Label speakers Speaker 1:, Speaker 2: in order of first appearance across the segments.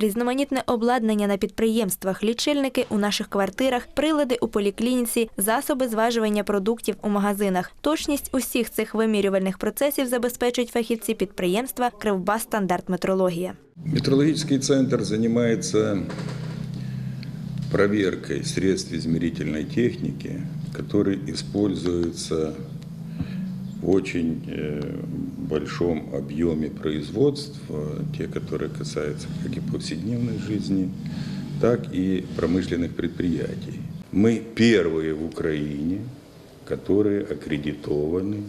Speaker 1: різноманітне обладнання на підприємствах, лічильники у наших квартирах, прилади у поліклініці, засоби зважування продуктів у магазинах. Точність усіх цих вимірювальних процесів забезпечують фахівці підприємства Кривбас стандарт метрологія.
Speaker 2: Метрологический центр занимается проверкой средств измерительной техники, которые используются очень э, большом объеме производства, те, которые касаются как и повседневной жизни, так и промышленных предприятий. Мы первые в Украине, которые аккредитованы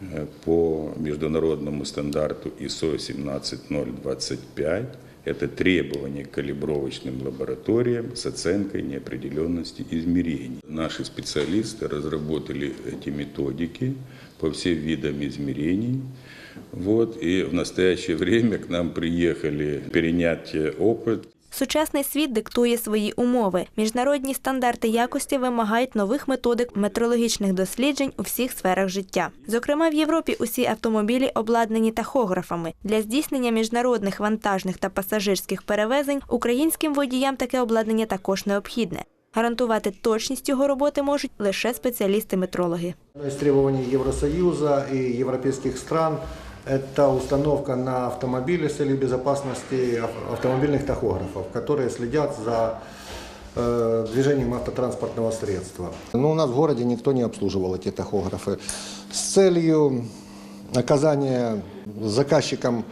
Speaker 2: э, по международному стандарту ISO 17025. Это требования к калибровочным лабораториям с оценкой неопределенности измерений. Наши специалисты разработали эти методики по всем видам измерений. Вот, и в настоящее время к нам приехали перенять э, опыт
Speaker 1: Сучасний світ диктує свої умови. Міжнародні стандарти якості вимагають нових методик метрологічних досліджень у всіх сферах життя. Зокрема, в Європі усі автомобілі обладнані тахографами. Для здійснення міжнародних вантажних та пасажирських перевезень українським водіям таке обладнання також необхідне. Гарантувати точність його роботи можуть лише спеціалісти-метрологи.
Speaker 3: Требований Евросоюза и европейских стран – это установка на автомобили с целью безопасности ав- автомобильных тахографов, которые следят за э, движением автотранспортного средства. Но у нас в городе никто не обслуживал эти тахографы с целью оказания заказчикам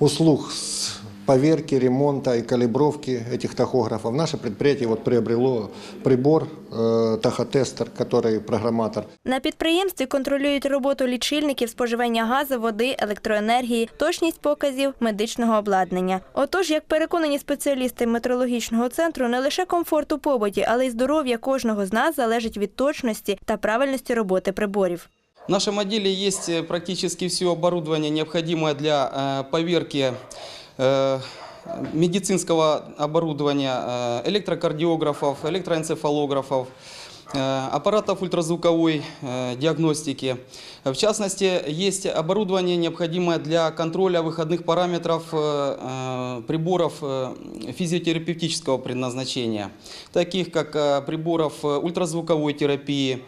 Speaker 3: услуг с поверки, ремонта и калибровки этих тахографов. Наше предприятие вот приобрело прибор э, тахотестер, который программатор.
Speaker 1: На підприємстві контролюють роботу лічильників споживання газу, води, електроенергії, точність показів медичного обладнання. Отож, як переконані спеціалісти метрологічного центру, не лише комфорт у побуті, але й здоров'я кожного з нас залежить від точності та правильності роботи приборів.
Speaker 4: В нашем отделе есть э, практически все оборудование, необходимое для э, поверки э, медицинского оборудования, э, электрокардиографов, электроэнцефалографов, э, аппаратов ультразвуковой э, диагностики. В частности, есть оборудование, необходимое для контроля выходных параметров э, э, приборов э, физиотерапевтического предназначения, таких как э, приборов э, ультразвуковой терапии, э,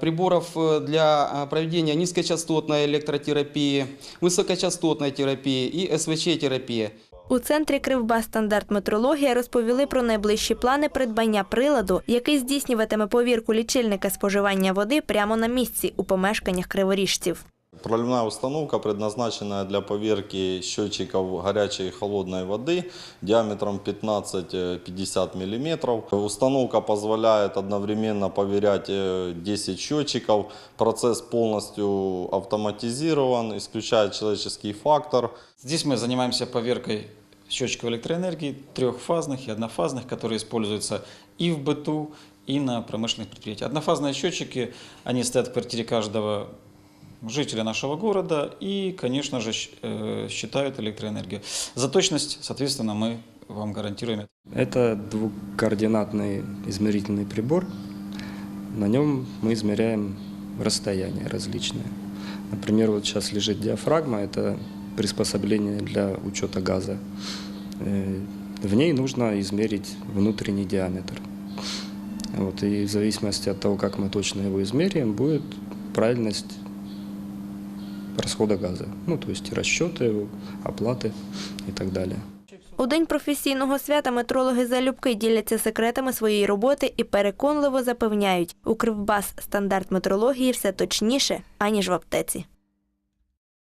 Speaker 4: приборов э, для э, проведения низкочастотной электротерапии, высокочастотной терапии и СВЧ-терапии.
Speaker 1: У центрі Кривбас стандарт метрологія розповіли про найближчі плани придбання приладу, який здійснюватиме повірку лічильника споживання води прямо на місці у помешканнях криворіжців.
Speaker 5: Проливная установка предназначена для поверки счетчиков горячей и холодной воды диаметром 15-50 мм. Установка позволяет одновременно поверять э, 10 счетчиков. Процесс полностью автоматизирован, исключает человеческий фактор.
Speaker 6: Здесь мы занимаемся поверкой счетчиков электроэнергии трехфазных и однофазных, которые используются и в быту, и на промышленных предприятиях. Однофазные счетчики, они стоят в квартире каждого жителя нашего города и, конечно же, э, считают электроэнергию. За точность, соответственно, мы вам гарантируем это.
Speaker 7: Двухкоординатный измерительный прибор. На нем мы измеряем расстояния различные. Например, вот сейчас лежит диафрагма, это приспособление для учета газа. Э, В ней нужно измерить внутренний диаметр. Вот, и в зависимости от того, как мы точно его измеряем, будет правильность расхода газа. Ну, то есть расчеты, оплаты и так далее.
Speaker 1: У день професійного свята метрологи залюбки діляться секретами своєї роботи і переконливо запевняють, у Кривбас стандарт метрології все точніше, аніж в аптеці.